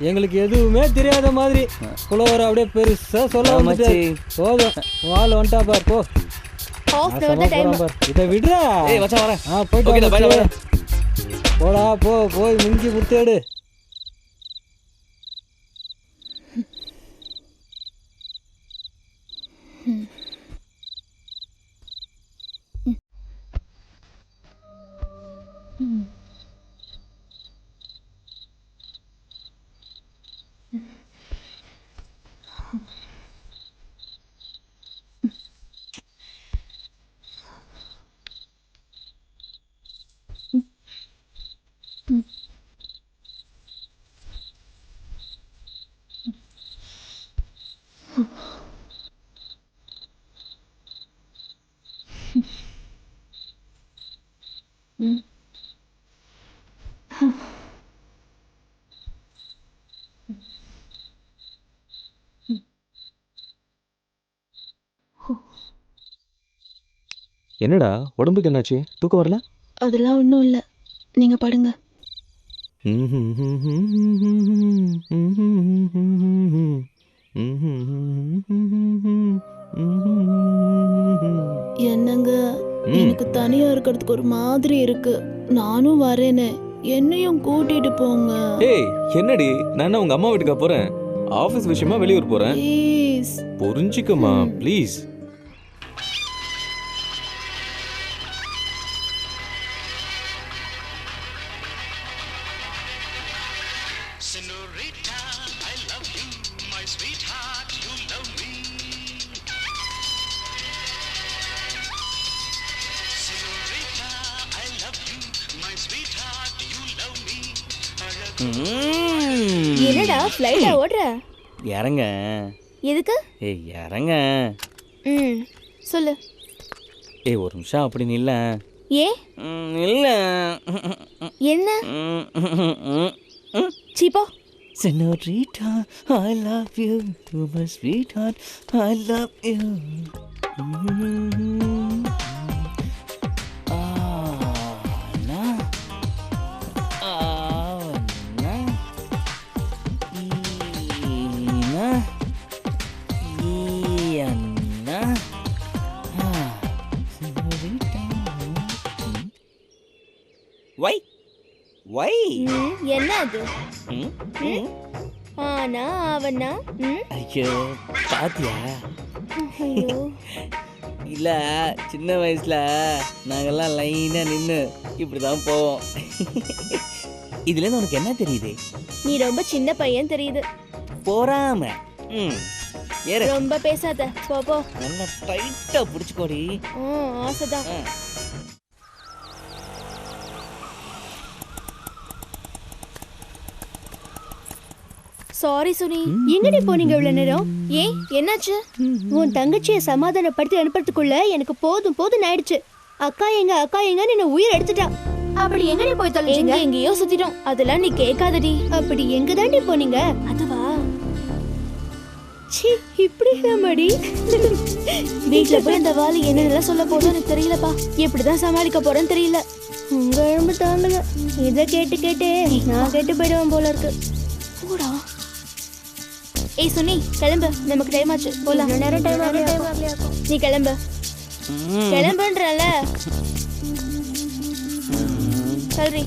எங்களுக்கு எதுவுமே தெரியாத மாதிரி புலவர் அப்படியே பெருசா சொல்ல வந்துட்டு போதும். வாள் வந்துட்டா பார் போ. இதை விடுறா. போயிட்டு. போடா போ போய் மிஞ்சி Mm-hmm. என்னடா உடம்புக்கு என்னாச்சு? தூக்கம் வரல? அதெல்லாம் ஒன்றும் இல்லை. நீங்கள் படுங்க. என்னங்க? எனக்கு தனியா இருக்கிறதுக்கு ஒரு மாதிரி இருக்கு. நானும் வரேனே. என்னையும் கூட்டிட்டு போங்க. ஏய் என்னடி? நான் உங்க அம்மா வீட்டுக்கா போறேன்? ஆபீஸ் விஷயமா வெளியூர் போறேன்? Please புரிஞ்சுக்கமா please Senorita, I love you, my sweetheart, you love me. Senorita, I love you, my sweetheart, you love me. என்னடா ஃப்ளைட்டா ஓடுற இறங்க எதுக்கு ஏய் இறங்க ம் சொல்லு ஏய் ஒரு நிமிஷம் அப்படி நில்ல ஏன் இல்ல என்ன Chi Senorita, I love you To my sweetheart, I love you. Mm-hmm. Wait. ம், என்ன அது? ஆனா அவனா? ஐயோ பாத்தியா? இல்ல சின்ன வயசுல நாங்கெல்லாம் லைனா நின்று இப்படிதான் போவோம். இதுல இருந்து உனக்கு என்ன தெரியுது? நீ ரொம்ப சின்ன பையன் தெரியுது. போறாம. ரொம்ப பேசாத. போ போ. நல்லா டைட்டா பிடிச்சுக்கோடி. ஆசைதான். சாரி சுனி எங்கடி போனீங்க இவ்வளவு நேரம்? ஏன்? என்னாச்சு? உன் தங்கச்சியை சமாதானப்படுத்தி அனுப்புறதுக்குள்ள எனக்கு போதும் போதும் ஆயிடுச்சு. அக்கா எங்க அக்கா எங்கன்னு என்ன உயிர் எடுத்துட்டா. அப்படி எங்கடி போய் தொலைஞ்சீங்க? எங்கேயோ சுத்திட்டோம். அதெல்லாம் நீ கேட்காதடி. அப்படி எங்க தாண்டி போனீங்க? அதுவா? சி இப்படி மடி வீட்ல போய் அந்த வாலி என்னென்னலாம் சொல்ல போதும் எனக்கு தெரியலப்பா. எப்படிதான் சமாளிக்க போறேன்னு தெரியல. உங்க எலும்பு தாங்கல. இதை கேட்டு கேட்டு நான் கேட்டு போயிடுவேன் போல இருக்கு. போடா. ஏய் சுனி கிளம்பு. நமக்கு டைம் ஆச்சு. போலாம். நேரம் டைம் ஆகலையா? நீ கிளம்பு. கிளம்புன்றல. சரி